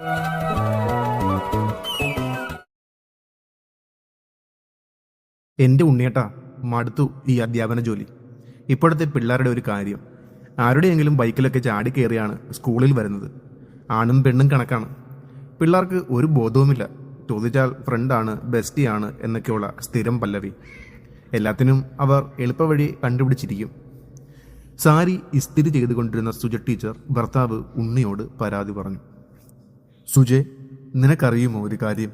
എന്റെ ഉണ്ണിയേട്ടാ മടുത്തു ഈ അധ്യാപന ജോലി. ഇപ്പോഴത്തെ പിള്ളേരുടെ ഒരു കാര്യം. ആരുടെയെങ്കിലും ബൈക്കിലൊക്കെ ചാടി കയറിയാണ് സ്കൂളിൽ വരുന്നത്. ആണും പെണ്ണും കണക്കാണ്. പിള്ളേർക്ക് ഒരു ബോധവുമില്ല. ചോദിച്ചാൽ ഫ്രണ്ടാണ് ബെസ്റ്റിയാണ് എന്നൊക്കെയുള്ള സ്ഥിരം പല്ലവി. എല്ലാത്തിനും അവർ എളുപ്പവഴി കണ്ടുപിടിച്ചിരിക്കും. സാരി ഇസ്തിരി ചെയ്തുകൊണ്ടിരുന്ന സുജ ടീച്ചർ ഭർത്താവ് ഉണ്ണിയോട് പരാതി പറഞ്ഞു. സുജെ നിനക്കറിയുമോ ഒരു കാര്യം?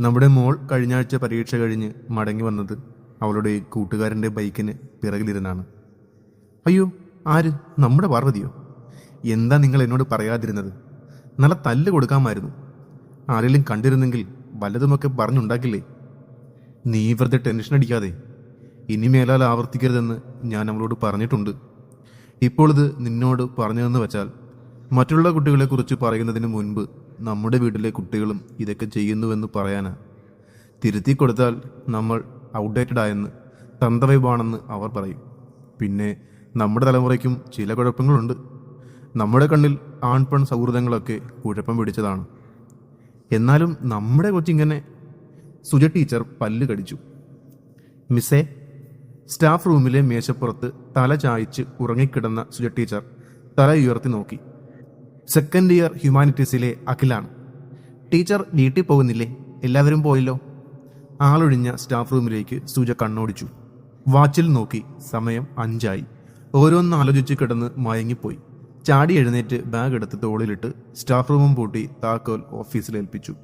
നമ്മുടെ മോൾ കഴിഞ്ഞ ആഴ്ച പരീക്ഷ കഴിഞ്ഞ് മടങ്ങി വന്നത് അവളുടെ കൂട്ടുകാരന്റെ ബൈക്കിന് പിറകിലിരുന്നാണ്. അയ്യോ ആര്? നമ്മുടെ പാർവതിയോ? എന്താ നിങ്ങൾ എന്നോട് പറയാതിരുന്നത്? നല്ല തല്ല് കൊടുക്കാമായിരുന്നു. ആരെങ്കിലും കണ്ടിരുന്നെങ്കിൽ വല്ലതുമൊക്കെ പറഞ്ഞുണ്ടാക്കില്ലേ? നീ വെറുതെ ടെൻഷൻ അടിക്കാതെ. ഇനി മേലാൽ ആവർത്തിക്കരുതെന്ന് ഞാൻ അവളോട് പറഞ്ഞിട്ടുണ്ട്. ഇപ്പോൾ ഇത് നിന്നോട് പറഞ്ഞതെന്ന് വെച്ചാൽ മറ്റുള്ള കുട്ടികളെക്കുറിച്ച് പറയുന്നതിന് മുൻപ് നമ്മുടെ വീട്ടിലെ കുട്ടികളും ഇതൊക്കെ ചെയ്യുന്നുവെന്ന് പറയാനാ. തിരുത്തി കൊടുത്താൽ നമ്മൾ ഔട്ട്ഡേറ്റഡ് ആയെന്ന് തന്ത്രവൈബാണെന്ന് അവർ പറയും. പിന്നെ നമ്മുടെ തലമുറയ്ക്കും ചില കുഴപ്പങ്ങളുണ്ട്. നമ്മുടെ കണ്ണിൽ ആൺപെൺ സൗഹൃദങ്ങളൊക്കെ കുഴപ്പം പിടിച്ചതാണ്. എന്നാലും നമ്മുടെ കൊച്ചിങ്ങനെ സുജ ടീച്ചർ പല്ല് കടിച്ചു. മിസ്സേ സ്റ്റാഫ് റൂമിലെ മേശപ്പുറത്ത് തല ചായച്ച് ഉറങ്ങിക്കിടന്ന സുജ ടീച്ചർ തല ഉയർത്തി നോക്കി. സെക്കൻഡ് ഇയർ ഹ്യൂമാനിറ്റീസിലെ അഖിലാണ്. ടീച്ചർ വീട്ടിൽ പോകുന്നില്ലേ? എല്ലാവരും പോയല്ലോ? ആളൊഴിഞ്ഞ സ്റ്റാഫ് റൂമിലേക്ക് സൂജ കണ്ണോടിച്ചു. വാച്ചിൽ നോക്കി സമയം അഞ്ചായി. ഓരോന്ന് ആലോചിച്ച് കിടന്ന് മയങ്ങിപ്പോയി. ചാടി എഴുന്നേറ്റ് ബാഗ് എടുത്ത് തോളിലിട്ട് സ്റ്റാഫ് റൂമും പൂട്ടി താക്കോൽ ഓഫീസിൽ ഏൽപ്പിച്ചു.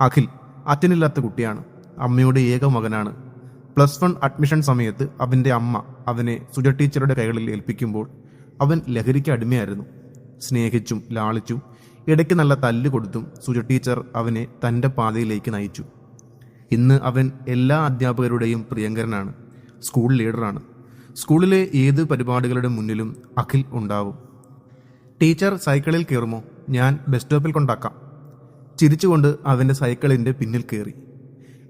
അഖിൽ അച്ഛനില്ലാത്ത കുട്ടിയാണ്. അമ്മയുടെ ഏക മകനാണ്. പ്ലസ് വൺ അഡ്മിഷൻ സമയത്ത് അവന്റെ അമ്മ അവനെ സുജ ടീച്ചറുടെ കൈകളിൽ ഏൽപ്പിക്കുമ്പോൾ അവൻ ലഹരിക്ക് അടിമയായിരുന്നു. സ്നേഹിച്ചും ലാളിച്ചും ഇടയ്ക്ക് നല്ല തല്ല് കൊടുത്തും സുജ ടീച്ചർ അവനെ തന്റെ പാതയിലേക്ക് നയിച്ചു. ഇന്ന് അവൻ എല്ലാ അധ്യാപകരുടെയും പ്രിയങ്കരനാണ് സ്കൂൾ ലീഡറാണ്. സ്കൂളിലെ ഏത് പരിപാടികളുടെ മുന്നിലും അഖിൽ ഉണ്ടാവും. ടീച്ചർ സൈക്കിളിൽ കയറുമോ? ഞാൻ ബസ് സ്റ്റോപ്പിൽ കൊണ്ടാക്കാം. ചിരിച്ചുകൊണ്ട് അവന്റെ സൈക്കിളിന്റെ പിന്നിൽ കയറി.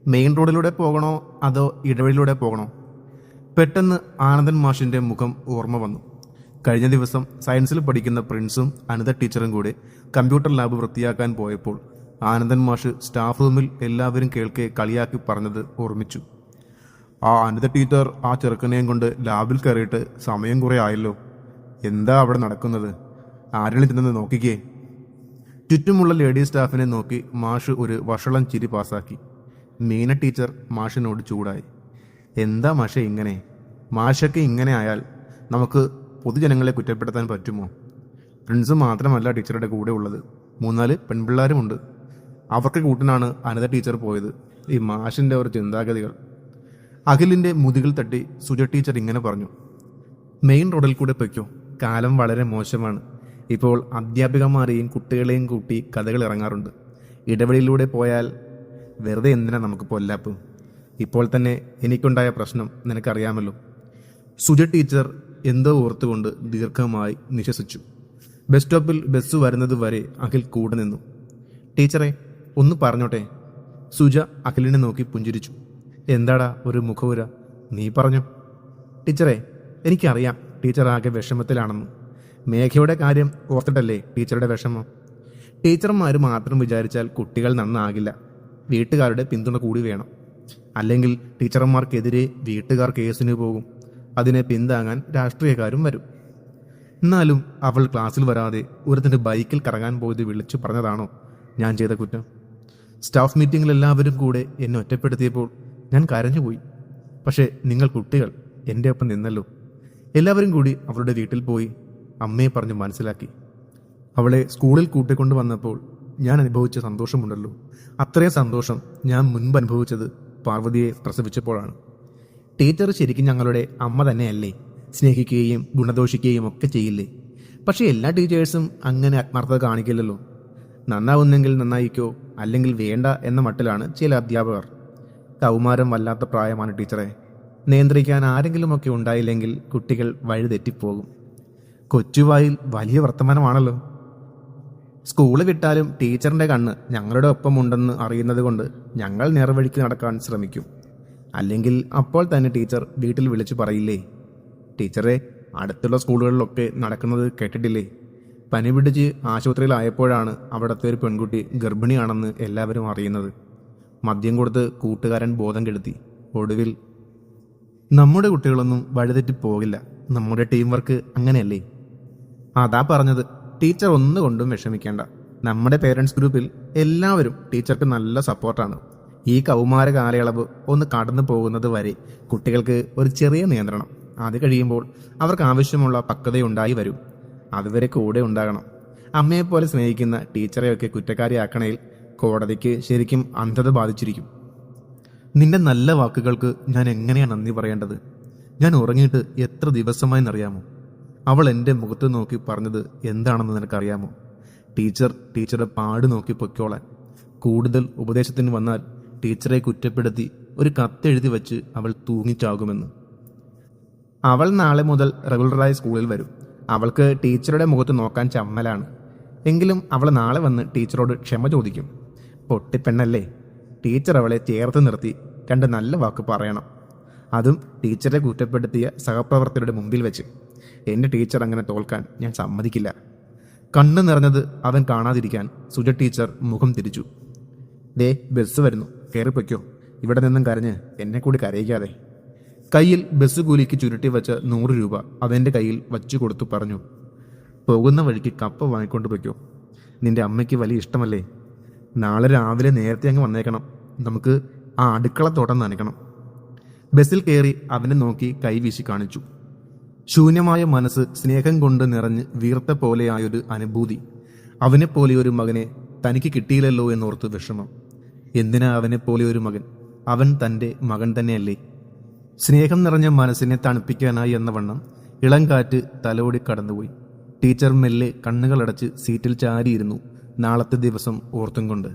മെയിൻ റോഡിലൂടെ പോകണോ അതോ ഇടവഴിയിലൂടെ പോകണോ? പെട്ടെന്ന് ആനന്ദൻ മാഷിന്റെ മുഖം ഓർമ്മ വന്നു. കഴിഞ്ഞ ദിവസം സയൻസിൽ പഠിക്കുന്ന പ്രിൻസും അനിത ടീച്ചറും കൂടെ കമ്പ്യൂട്ടർ ലാബ് വൃത്തിയാക്കാൻ പോയപ്പോൾ ആനന്ദൻ മാഷ് സ്റ്റാഫ് റൂമിൽ എല്ലാവരും കേൾക്കെ കളിയാക്കി പറഞ്ഞത് ഓർമ്മിച്ചു. ആ അനിത ടീച്ചർ ആ ചെറുക്കനെയും കൊണ്ട് ലാബിൽ കയറിയിട്ട് സമയം കുറേ ആയല്ലോ. എന്താ അവിടെ നടക്കുന്നത്? ആരെങ്കിലും ചെന്നത് നോക്കിക്കേ. ചുറ്റുമുള്ള ലേഡി സ്റ്റാഫിനെ നോക്കി മാഷ് ഒരു വഷളം ചിരി പാസാക്കി. മീന ടീച്ചർ മാഷിനോട് ചൂടായി. എന്താ മാഷെ ഇങ്ങനെ? മാഷൊക്കെ ഇങ്ങനെ ആയാൽ നമുക്ക് പൊതുജനങ്ങളെ കുറ്റപ്പെടുത്താൻ പറ്റുമോ? പ്രിൻസ് മാത്രമല്ല ടീച്ചറുടെ കൂടെ ഉള്ളത്. മൂന്നാൽ പെൺപിള്ളേരുമുണ്ട്. അവർക്ക് കൂട്ടിനാണ് അനിത ടീച്ചർ പോയത്. ഈ മാഷിന്റെ ഒരു ചിന്താഗതികൾ. അഖിലിന്റെ മുതുകിൽ തട്ടി സുജ ടീച്ചർ ഇങ്ങനെ പറഞ്ഞു. മെയിൻ റോഡിൽ കൂടെ പൊയ്ക്കോ. കാലം വളരെ മോശമാണ്. ഇപ്പോൾ അധ്യാപികമാരെയും കുട്ടികളെയും കൂട്ടി കഥകൾ ഇറങ്ങാറുണ്ട്. ഇടവഴിയിലൂടെ പോയാൽ വെറുതെ എന്തിനാ നമുക്ക് പൊല്ലാപ്പ്? ഇപ്പോൾ തന്നെ എനിക്കുണ്ടായ പ്രശ്നം നിനക്കറിയാമല്ലോ. സുജ ടീച്ചർ എന്തോ ഓർത്തുകൊണ്ട് ദീർഘമായി നിശ്വസിച്ചു. ബസ് സ്റ്റോപ്പിൽ ബസ് വരുന്നത് വരെ അഖിൽ കൂടെ നിന്നു. ടീച്ചറെ ഒന്ന് പറഞ്ഞോട്ടെ? സുജ അഖിലിനെ നോക്കി പുഞ്ചിരിച്ചു. എന്താടാ ഒരു മുഖവുര? നീ പറഞ്ഞു? ടീച്ചറെ എനിക്കറിയാം ടീച്ചർ ആകെ വിഷമത്തിലാണെന്ന്. മേഘയുടെ കാര്യം ഓർത്തിട്ടല്ലേ ടീച്ചറുടെ വിഷമം? ടീച്ചർമാർ മാത്രം വിചാരിച്ചാൽ കുട്ടികൾ നന്നാകില്ല. വീട്ടുകാരുടെ പിന്തുണ കൂടി വേണം. അല്ലെങ്കിൽ ടീച്ചർമാർക്കെതിരെ വീട്ടുകാർ കേസിന് പോകും. അതിനെ പിന്താങ്ങാൻ രാഷ്ട്രീയക്കാരും വരും. എന്നാലും അവൾ ക്ലാസ്സിൽ വരാതെ ഒരുത്തിന്റെ ബൈക്കിൽ കറങ്ങാൻ പോയത് വിളിച്ചു പറഞ്ഞതാണോ ഞാൻ ചെയ്ത കുറ്റം? സ്റ്റാഫ് മീറ്റിംഗിൽ എല്ലാവരും കൂടെ എന്നെ ഒറ്റപ്പെടുത്തിയപ്പോൾ ഞാൻ കരഞ്ഞുപോയി പക്ഷേ നിങ്ങൾ കുട്ടികൾ എന്റെ ഒപ്പം നിന്നല്ലോ. എല്ലാവരും കൂടി അവളുടെ വീട്ടിൽ പോയി അമ്മയെ പറഞ്ഞ് മനസ്സിലാക്കി. അവളെ സ്കൂളിൽ കൂട്ടിക്കൊണ്ടു വന്നപ്പോൾ ഞാൻ അനുഭവിച്ച സന്തോഷമുണ്ടല്ലോ. അത്രയും സന്തോഷം ഞാൻ മുൻപ് അനുഭവിച്ചത് പാർവതിയെ പ്രസവിച്ചപ്പോഴാണ്. ടീച്ചർ ശരിക്കും ഞങ്ങളുടെ അമ്മ തന്നെയല്ലേ? സ്നേഹിക്കുകയും ഗുണദോഷിക്കുകയും ഒക്കെ ചെയ്യില്ലേ? പക്ഷേ എല്ലാ ടീച്ചേഴ്സും അങ്ങനെ ആത്മാർത്ഥത കാണിക്കില്ലല്ലോ. നന്നാവുന്നെങ്കിൽ നന്നായിക്കോ അല്ലെങ്കിൽ വേണ്ട എന്ന മട്ടിലാണ് ചില അധ്യാപകർ. കൗമാരം വല്ലാത്ത പ്രായമാണ് ടീച്ചറെ. നിയന്ത്രിക്കാൻ ആരെങ്കിലുമൊക്കെ ഉണ്ടായില്ലെങ്കിൽ കുട്ടികൾ വഴിതെറ്റിപ്പോകും കൊച്ചുവായിൽ വലിയ വർത്തമാനമാണല്ലോ. സ്കൂൾ വിട്ടാലും ടീച്ചറിന്റെ കണ്ണ് ഞങ്ങളുടെ ഒപ്പമുണ്ടെന്ന് അറിയുന്നത് കൊണ്ട് ഞങ്ങൾ നേർവഴിക്ക് നടക്കാൻ ശ്രമിക്കും. അല്ലെങ്കിൽ അപ്പോൾ തന്നെ ടീച്ചർ വീട്ടിൽ വിളിച്ചു പറയില്ലേ? ടീച്ചറെ അടുത്തുള്ള സ്കൂളുകളിലൊക്കെ നടക്കുന്നത് കേട്ടിട്ടില്ലേ? പനി പിടിച്ച് ആശുപത്രിയിലായപ്പോഴാണ് അവിടുത്തെ ഒരു പെൺകുട്ടി ഗർഭിണിയാണെന്ന് എല്ലാവരും അറിയുന്നത്. മദ്യം കൊടുത്ത് കൂട്ടുകാരൻ ബോധം കെടുത്തി. ഒടുവിൽ നമ്മുടെ കുട്ടികളൊന്നും വഴിതെറ്റി പോകില്ല. നമ്മുടെ ടീം വർക്ക് അങ്ങനെയല്ലേ? അതാ പറഞ്ഞത്. ടീച്ചർ ഒന്നുകൊണ്ടും വിഷമിക്കേണ്ട. നമ്മുടെ പേരൻസ് ഗ്രൂപ്പിൽ എല്ലാവരും ടീച്ചർക്ക് നല്ല സപ്പോർട്ടാണ്. ഈ കൗമാര കാലയളവ് ഒന്ന് കടന്നു പോകുന്നത് വരെ കുട്ടികൾക്ക് ഒരു ചെറിയ നിയന്ത്രണം. അത് കഴിയുമ്പോൾ അവർക്ക് ആവശ്യമുള്ള പക്വതയുണ്ടായി വരും. അതുവരെ കൂടെ ഉണ്ടാകണം. അമ്മയെപ്പോലെ സ്നേഹിക്കുന്ന ടീച്ചറെയൊക്കെ കുറ്റക്കാരിയാക്കണയിൽ കോടതിക്ക് ശരിക്കും അന്ധത ബാധിച്ചിരിക്കും. നിന്റെ നല്ല വാക്കുകൾക്ക് ഞാൻ എങ്ങനെയാണ് നന്ദി പറയേണ്ടത്? ഞാൻ ഉറങ്ങിയിട്ട് എത്ര ദിവസമായി എന്നറിയാമോ അവൾ എന്റെ മുഖത്ത് നോക്കി പറഞ്ഞത് എന്താണെന്ന് നിനക്കറിയാമോ? ടീച്ചർ ടീച്ചറുടെ പാട് നോക്കി പൊയ്ക്കോളാൻ. കൂടുതൽ ഉപദേശത്തിന് വന്നാൽ ടീച്ചറെ കുറ്റപ്പെടുത്തി ഒരു കത്തെഴുതി വച്ച് അവൾ തൂങ്ങിച്ചാകുമെന്ന്. അവൾ നാളെ മുതൽ റെഗുലറായി സ്കൂളിൽ വരും. അവൾക്ക് ടീച്ചറുടെ മുഖത്ത് നോക്കാൻ ചമ്മലാണ്. എങ്കിലും അവൾ നാളെ വന്ന് ടീച്ചറോട് ക്ഷമ ചോദിക്കും. പൊട്ടിപ്പെണ്ണല്ലേ? ടീച്ചർ അവളെ ചേർത്ത് നിർത്തി രണ്ട് നല്ല വാക്ക് പറയണം. അതും ടീച്ചറെ കുറ്റപ്പെടുത്തിയ സഹപ്രവർത്തകരുടെ മുമ്പിൽ വെച്ച്. എന്റെ ടീച്ചർ അങ്ങനെ തോൽക്കാൻ ഞാൻ സമ്മതിക്കില്ല. കണ്ണു നിറഞ്ഞത് അവൻ കാണാതിരിക്കാൻ സുജ ടീച്ചർ മുഖം തിരിച്ചു. ദേ ബസ് വരുന്നു. കയറിപ്പൊയ്ക്കോ. ഇവിടെ നിന്നും കരഞ്ഞ് എന്നെ കൂടി കരയിക്കാതെ. കയ്യിൽ ബസ് കൂലിക്ക് ചുരുട്ടി വെച്ച നൂറ് രൂപ അവന്റെ കയ്യിൽ വച്ചു കൊടുത്തു പറഞ്ഞു. പോകുന്ന വഴിക്ക് കപ്പ വാങ്ങിക്കൊണ്ട് പൊയ്ക്കോ. നിന്റെ അമ്മയ്ക്ക് വലിയ ഇഷ്ടമല്ലേ? നാളെ രാവിലെ നേരത്തെ അങ്ങ് വന്നേക്കണം. നമുക്ക് ആ അടുക്കളത്തോട്ടം നനയ്ക്കണം. ബസ്സിൽ കയറി അവനെ നോക്കി കൈവീശി കാണിച്ചു. ശൂന്യമായ മനസ്സ് സ്നേഹം കൊണ്ട് നിറഞ്ഞ് വീർത്ത പോലെയായൊരു അനുഭൂതി. അവനെപ്പോലെ ഒരു മകനെ തനിക്ക് കിട്ടിയില്ലല്ലോ എന്നോർത്ത് വിഷമം. എന്തിനാ അവനെപ്പോലെ ഒരു മകൻ? അവൻ തന്റെ മകൻ തന്നെയല്ലേ? സ്നേഹം നിറഞ്ഞ മനസ്സിനെ തണുപ്പിക്കാനായി എന്ന വണ്ണം ഇളം കാറ്റ് തലോടി കടന്നുപോയി. ടീച്ചർ മെല്ലെ കണ്ണുകളടച്ച് സീറ്റിൽ ചാരിയിരുന്നു നാളത്തെ ദിവസം ഓർത്തും കൊണ്ട്.